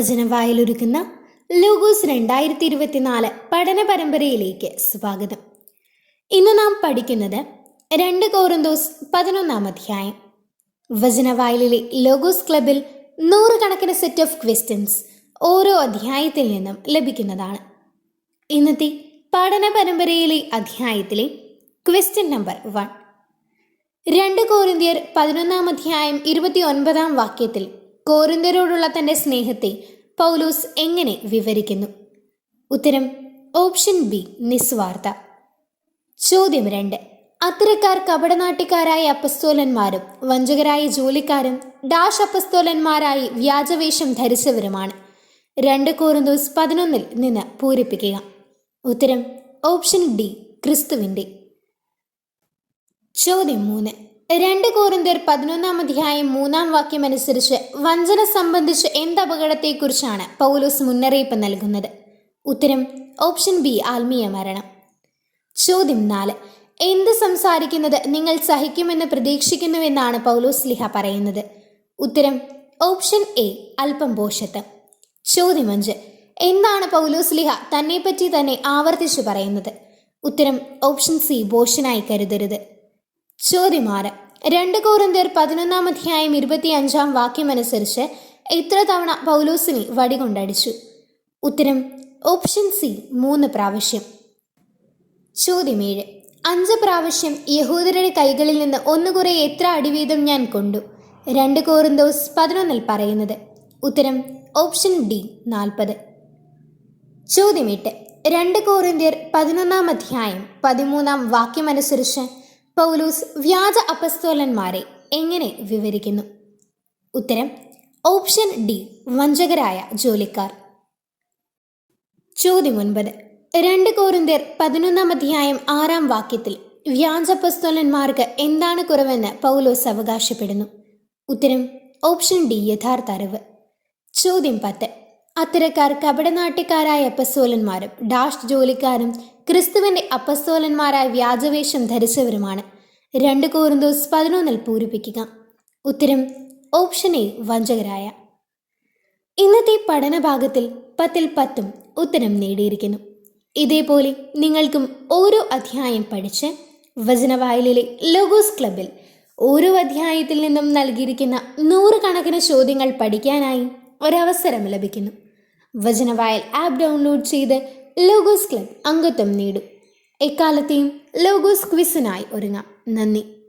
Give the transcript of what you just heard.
വചനവായലൊരുക്കുന്ന logos രണ്ടായിരത്തി ഇരുപത്തിനാല് പഠന പരമ്പരയിലേക്ക് സ്വാഗതം. ഇന്ന് നാം പഠിക്കുന്നത് രണ്ട് കോറിന്തോസ് പതിനൊന്നാം അധ്യായം. വചനവായലിലെ ലോഗോസ് ക്ലബിൽ നൂറുകണക്കിന് സെറ്റ് ഓഫ് ക്വസ്റ്റ്യൻസ് ഓരോ അധ്യായത്തിൽ നിന്നും ലഭിക്കുന്നതാണ്. ഇന്നത്തെ പഠന പരമ്പരയിലെ അധ്യായത്തിലെ ക്വസ്റ്റ്യൻ നമ്പർ വൺ രണ്ട് കോരിന്തിയർ പതിനൊന്നാം അധ്യായം ഇരുപത്തി ഒൻപതാം വാക്യത്തിൽ കോരിന്ത്യരോടുള്ള തന്റെ സ്നേഹത്തെ പൗലോസ് എങ്ങനെ വിവരിക്കുന്നു? ഉത്തരം ഓപ്ഷൻ ബി നിസ്വാർത്ഥ. ചോദ്യം രണ്ട്. അത്തരക്കാർ കപടനാട്ടിക്കാരായ അപ്പസ്തോലന്മാരും വഞ്ചകരായ ജോലിക്കാരും ഡാഷ് അപ്പസ്തോലന്മാരായി വ്യാജവേഷം ധരിച്ചവരുമാണ്. രണ്ട് കോറിന്തോസ് പതിനൊന്നിൽ നിന്ന് പൂരിപ്പിക്കുക. ഉത്തരം ഓപ്ഷൻ ഡി ക്രിസ്തുവിന്റെ ചോദ്യം മൂന്ന്. രണ്ട് കോറിന്തർ പതിനൊന്നാം അധ്യായം മൂന്നാം വാക്യം അനുസരിച്ച് വഞ്ചന സംബന്ധിച്ച് എന്ത് അപകടത്തെക്കുറിച്ചാണ് പൗലോസ് മുന്നറിയിപ്പ് നൽകുന്നത്. ഉത്തരം ഓപ്ഷൻ ബി ആത്മീയ മരണം. ചോദ്യം നാല്. എന്ത് സംസാരിക്കുന്നത് നിങ്ങൾ സഹിക്കുമെന്ന് പ്രതീക്ഷിക്കുന്നുവെന്നാണ് പൗലോസ് ലിഹ പറയുന്നത്. ഉത്തരം ഓപ്ഷൻ എ അല്പം പോഷത്വം ചോദ്യം അഞ്ച്. എന്താണ് പൗലോസ് ലിഹ തന്നെപ്പറ്റി തന്നെ ആവർത്തിച്ചു പറയുന്നത്? ഉത്തരം ഓപ്ഷൻ സി ബോഷനായി കരുതരുത്. ചോദ്യം ആറ് രണ്ട് കോറിന്തർ പതിനൊന്നാം അധ്യായം ഇരുപത്തി അഞ്ചാം വാക്യമനുസരിച്ച് എത്ര തവണ പൗലോസിനെ വടികൊണ്ടടിച്ചു. ഉത്തരം ഓപ്ഷൻ സി മൂന്ന് പ്രാവശ്യം. ചോദ്യം ഏഴ് അഞ്ച് പ്രാവശ്യം യഹൂദരുടെ കൈകളിൽ നിന്ന് ഒന്നുകുറെ എത്ര അടിവീതം ഞാൻ കൊണ്ടു? രണ്ട് കോറിന്തോസ് പതിനൊന്നിൽ പറയുന്നത്. ഉത്തരം ഓപ്ഷൻ ഡി നാൽപ്പത്. ചോദ്യം എട്ട് രണ്ട് കോറിന്ത്യർ പതിനൊന്നാം അധ്യായം പതിമൂന്നാം വാക്യമനുസരിച്ച് പൗലൂസ് വ്യാജ അപസ്തോലന്മാരെ എങ്ങനെ വിവരിക്കുന്നു? ഉത്തരം ഓപ്ഷൻ ഡി വഞ്ചകരായ ജോലിക്കാർ. ചോദ്യം ഒൻപത്. രണ്ട് കോരുന്തേർ പതിനൊന്നാം അധ്യായം ആറാം വാക്യത്തിൽ വ്യാജപസ്തോലന്മാർക്ക് എന്താണ് കുറവെന്ന് പൗലോസ് അവകാശപ്പെടുന്നു. ഉത്തരം ഓപ്ഷൻ ഡി യഥാർത്ഥ അറിവ്. ചോദ്യം പത്ത്. അത്തരക്കാർ കപടനാട്യക്കാരായ അപ്പസ്തോലന്മാരും ഡാഷ് ജോലിക്കാരും ക്രിസ്തുവിന്റെ അപ്പസ്തോലന്മാരായ വ്യാജവേഷം ധരിച്ചവരുമാണ്. രണ്ട് കോറിന്തോസ് പതിനൊന്നിൽ പൂരിപ്പിക്കുക. ഉത്തരം ഓപ്ഷൻ എ വഞ്ചകരായ. ഇന്നത്തെ പഠനഭാഗത്തിൽ പത്തിൽ പത്തും ഉത്തരം നേടിയിരിക്കുന്നു. ഇതേപോലെ നിങ്ങൾക്കും ഓരോ അധ്യായം പഠിച്ച് വചനവായലിലെ ലോഗോസ് ക്ലബിൽ ഓരോ അധ്യായത്തിൽ നിന്നും നൽകിയിരിക്കുന്ന നൂറുകണക്കിന് ചോദ്യങ്ങൾ പഠിക്കാനായി ഒരവസരം ലഭിക്കുന്നു. വചനവായൽ ആപ്പ് ഡൗൺലോഡ് ചെയ്ത് ലോഗോസ് ക്ലബ് അംഗത്വം നേടും. എക്കാലത്തെയും ലോഗോസ് ക്വിസിനായി ഒരുങ്ങാം. നന്ദി.